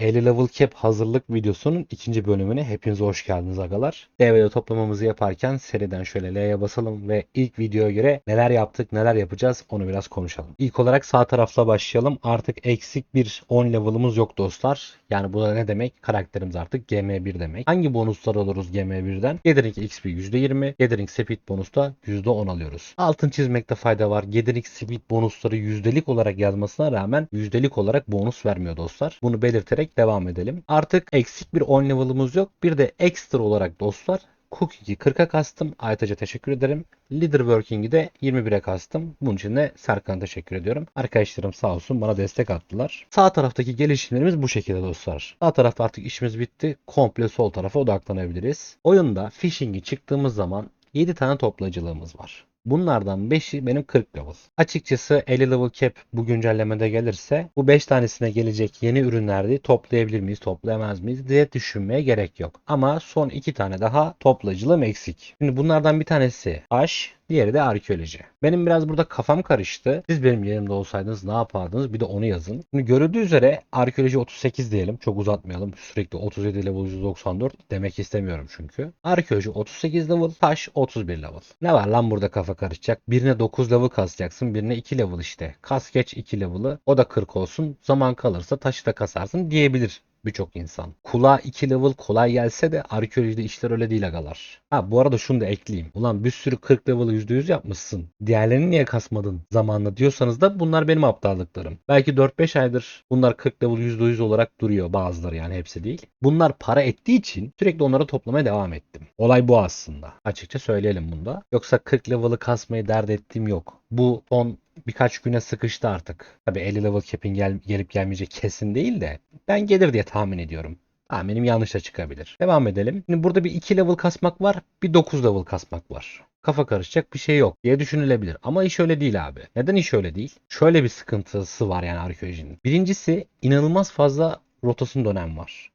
50 level cap hazırlık videosunun ikinci bölümüne hepiniz hoş geldiniz agalar. DVD toplamamızı yaparken seriden şöyle L'ye basalım ve ilk videoya göre neler yaptık neler yapacağız onu biraz konuşalım. İlk olarak sağ tarafla başlayalım. Artık eksik bir 10 level'ımız yok dostlar. Yani bu da ne demek? Karakterimiz artık GM1 demek. Hangi bonuslar alırız GM1'den? Gathering XP %20, Gathering Speed bonusta %10 alıyoruz. Altın çizmekte fayda var. Gathering Speed bonusları yüzdelik olarak yazmasına rağmen yüzdelik olarak bonus vermiyor dostlar. Bunu belirterek devam edelim. Artık eksik bir 10 level'ımız yok. Bir de ekstra olarak dostlar Cookie'yi 40'a kastım. Aytaç'a teşekkür ederim. Leader Working'i de 21'e kastım. Bunun için de Serkan'a teşekkür ediyorum. Arkadaşlarım sağ olsun bana destek attılar. Sağ taraftaki gelişimlerimiz bu şekilde dostlar. Sağ tarafta artık işimiz bitti. Komple sol tarafa odaklanabiliriz. Oyunda Fishing'i çıktığımız zaman 7 tane toplayıcılığımız var. Bunlardan 5'i benim 40 level. Açıkçası 50 level cap bu güncellemede gelirse bu 5 tanesine gelecek yeni ürünleri toplayabilir miyiz, toplayamaz mıyız diye düşünmeye gerek yok. Ama son 2 tane daha toplayıcılığım eksik. Şimdi bunlardan bir tanesi Aş, diğeri de arkeoloji. Benim biraz burada kafam karıştı. Siz benim yerimde olsaydınız ne yapardınız? Bir de onu yazın. Şimdi görüldüğü üzere arkeoloji 38 diyelim. Çok uzatmayalım. Sürekli 37 level 194 demek istemiyorum çünkü. Arkeoloji 38 level, taş 31 level. Ne var lan burada kafa karışacak? Birine 9 level kasacaksın, birine 2 level işte. Kas geç 2 level'ı. O da 40 olsun. Zaman kalırsa taşı da kasarsın diyebilir birçok insan. Kulağa 2 level kolay gelse de arkeolojide işler öyle değil agalar. Ha bu arada şunu da ekleyeyim. Ulan bir sürü 40 level'ı %100 yapmışsın. Diğerlerini niye kasmadın zamanla diyorsanız da bunlar benim aptallıklarım. Belki 4-5 aydır bunlar 40 level %100 olarak duruyor bazıları yani hepsi değil. Bunlar para ettiği için sürekli onları toplamaya devam ettim. Olay bu aslında. Açıkça söyleyelim bunda. Yoksa 40 level'ı kasmayı dert ettiğim yok. Bu son birkaç güne sıkıştı artık. Tabi 50 level cap'in gel gelip gelmeyecek kesin değil de ben gelir diye tahmin ediyorum. Tahminim yanlış da çıkabilir. Devam edelim. Şimdi burada bir 2 level kasmak var, bir 9 level kasmak var. Kafa karışacak bir şey yok diye düşünülebilir. Ama iş öyle değil abi. Neden iş öyle değil? Şöyle bir sıkıntısı var yani arkeolojinin. Birincisi inanılmaz fazla rotasyon dönem var.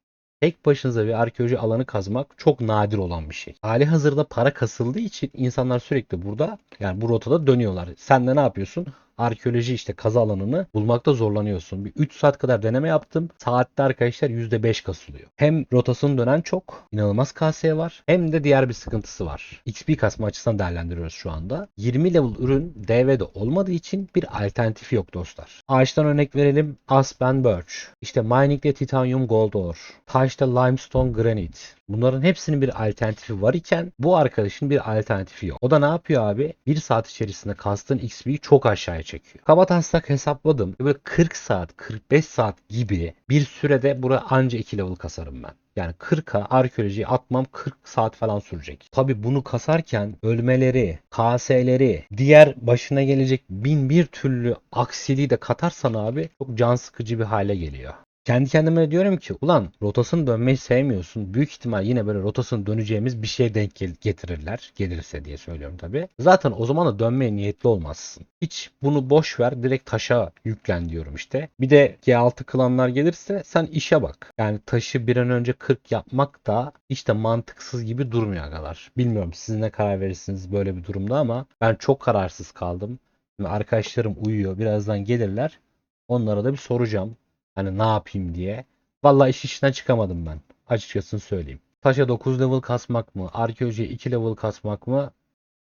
Tek başınıza bir arkeoloji alanı kazmak çok nadir olan bir şey. Hali hazırda para kasıldığı için insanlar sürekli burada yani bu rotada dönüyorlar. Sen de ne yapıyorsun? Arkeoloji işte kazı alanını bulmakta zorlanıyorsun. Bir 3 saat kadar deneme yaptım. Saatte arkadaşlar %5 kasılıyor. Hem rotasını dönen çok, inanılmaz KS var. Hem de diğer bir sıkıntısı var. XP kasma açısından değerlendiriyoruz şu anda. 20 level ürün DV'de olmadığı için bir alternatifi yok dostlar. Ağaçtan örnek verelim. Aspen Birch. İşte Mining'de Titanium Gold Ore. Taşta Limestone Granite. Bunların hepsinin bir alternatifi var iken bu arkadaşın bir alternatifi yok. O da ne yapıyor abi? 1 saat içerisinde kastığın XP'yi çok aşağıya çekiyor. Kaba taslak hesapladım. Böyle 40 saat, 45 saat gibi bir sürede buraya anca 2 level kasarım ben. Yani 40'a arkeolojiyi atmam 40 saat falan sürecek. Tabi bunu kasarken ölmeleri, KS'leri, diğer başına gelecek bin bir türlü aksiliği de katarsan abi çok can sıkıcı bir hale geliyor. Kendi kendime diyorum ki ulan rotasını dönmeyi sevmiyorsun. Büyük ihtimal yine böyle rotasını döneceğimiz bir şeye denk getirirler. Gelirse diye söylüyorum tabi. Zaten o zaman da dönmeye niyetli olmazsın. Hiç bunu boş ver direkt taşa yüklen diyorum işte. Bir de G6 klanlar gelirse sen işe bak. Yani taşı bir an önce 40 yapmak da işte mantıksız gibi durmuyor kadar. Bilmiyorum siz ne karar verirsiniz böyle bir durumda ama ben çok kararsız kaldım. Arkadaşlarım uyuyor. Birazdan gelirler. Onlara da bir soracağım. Hani ne yapayım diye. Vallahi iş işinden çıkamadım ben. Açıkçası söyleyeyim. Taşa 9 level kasmak mı? Arkeolojiye 2 level kasmak mı?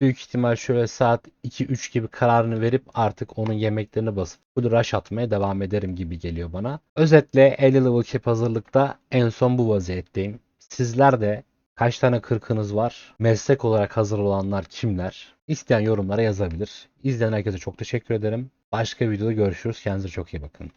Büyük ihtimal şöyle saat 2-3 gibi kararını verip artık onun yemeklerini basıp full rush atmaya devam ederim gibi geliyor bana. Özetle 50 level cap hazırlıkta en son bu vaziyetteyim. Sizler de kaç tane kırkınız var? Meslek olarak hazır olanlar kimler? İsteyen yorumlara yazabilir. İzleyen herkese çok teşekkür ederim. Başka videoda görüşürüz. Kendinize çok iyi bakın.